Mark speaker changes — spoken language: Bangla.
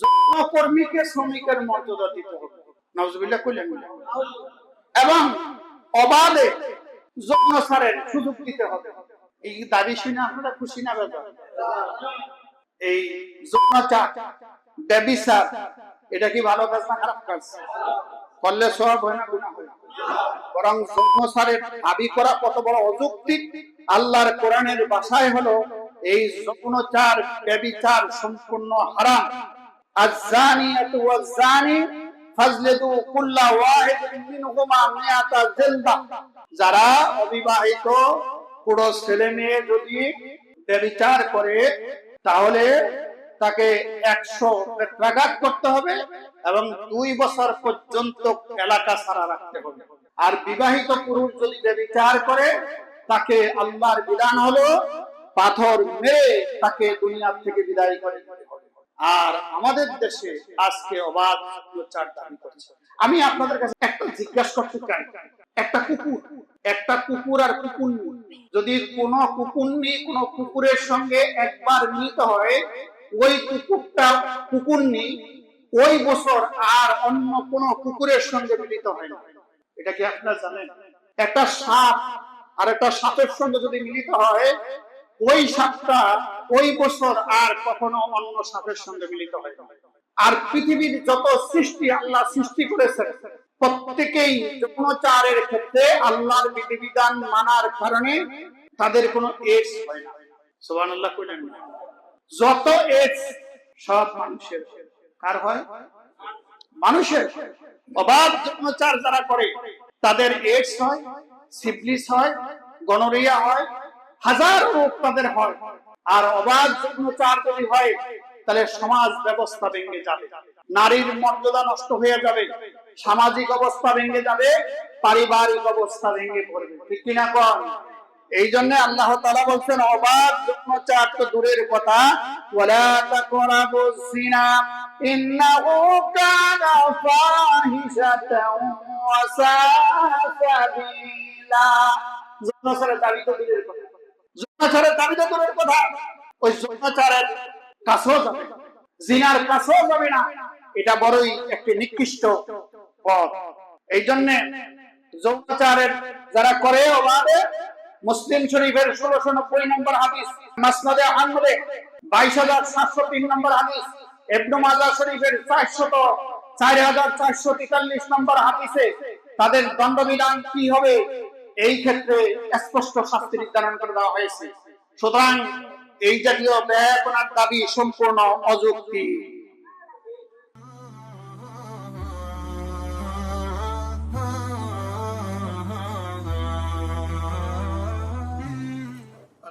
Speaker 1: যৌনকর্মীকে শ্রমিকের মর্যাদা দিতে হবে। নজবিল্লা কইলেন। এবং অবাধে যৌন সারের সুযোগ দিতে হবে। এই দাবি শুনে আপনারা খুশি না ব্যাপার এই যৌনচার ব্যবিচার এটা কি ভালো কাজ না খারাপ কাজ? করলে সব হয় না, গুনাহ হয় বরং যৌনচারের দাবি করা কত বড় অযৌক্তিক। আল্লাহর কোরআনের ভাষায় হলো, এই যৌনচার ব্যবিচার সম্পূর্ণ হারাম। আজ-জানিয়াতু ওয়াজ-জানি ফাজলিদু কুল্লা ওয়াহিদিন মিনহুমা মিয়াতা যারা অবিবাহিত পুরো ছেলে মেয়ে যদি ব্যবিচার করে, তাহলে তাকে একশো প্রাঘাত করতে হবে এবং দুই বছর পর্যন্ত এলাকা ছাড়া রাখতে হবে। আর বিবাহিত পুরুষ যদি ব্যবিচার করে, তাকে আল্লাহর বিধান হলো পাথর মেরে তাকে দুনিয়ার থেকে বিদায় করে আর আমাদের দেশে আজকে অবাধ প্রচার দাবি করছে। আমি আপনাদের কাছে একটা জিজ্ঞাসা করতে চাই। একটা কুকুর। একটা কুকুর আর কুকুরনি যদি কোনো কুকুরনি কোন কুকুরের সঙ্গে একবার মিলিত হয়, ওই কুকুরটা কুকুরনি ওই বছর আর অন্য কোন কুকুরের সঙ্গে মিলিত হয় না। এটা কি আপনারা জানেন? একটা সাপ আর একটা সাপের সঙ্গে যদি মিলিত হয়, ওই সাপটা ওই বছর আর কখনো অন্য সাপের সঙ্গে মিলিত হয় আর পৃথিবীর যত সৃষ্টি আল্লাহ সৃষ্টি করেছেন, প্রত্যেকেই যৌনচারের ক্ষেত্রে আল্লাহর বিধিবিধান মানার কারণে তাদের কোনো হয় না। সুবহানাল্লাহ কইলেন যত সব মানুষের। কার হয়? মানুষের। অবাধ যৌনচার যারা করে, তাদের এডস হয় সিফলিস হয় গনোরিয়া হয়, হাজার রোগ তাদের হয়। আর অবাধ যৌনচার যদি হয়, তাহলে সমাজ ব্যবস্থা ভেঙে যাবে। নারীর মর্যাদা নষ্ট হয়ে যাবে, সামাজিক অবস্থা ভেঙে যাবে, পারিবারিক অবস্থা ভেঙে পড়বে। ঠিক কিনা কন? এই জন্য আল্লাহ তাআলা বলছেন, অবাধ যৌনচার তো দূরের কথা। ওয়ালা তাকরাবুজ জিনা ইন্নাহু দাবি তো দূরের কথা। যৌনাচারের দাবি কথা। ওই যৌনাচারের কাছেও যাবে। জিনার কাছেও যাবে না। এটা বড়ই একটি নিকৃষ্ট পথ। এই জন্য যৌনাচারের যারা করে মুসলিম শরীফের ষোলোশো নব্বই নম্বর হাদিস, মাসনাদে আহমদে বাইশ হাজার সাতশো তিন নম্বর হাদিস এবনু মাজা শরীফের চারশত চার হাজার চারশো তেতাল্লিশ নম্বর হাদিসে তাদের দণ্ডবিধান কি হবে? এই ক্ষেত্রে স্পষ্ট শাস্তি নির্ধারণ করে দেওয়া হয়েছে। সুতরাং এই জাতীয় ব্যয় দাবি সম্পূর্ণ অযৌক্তিক।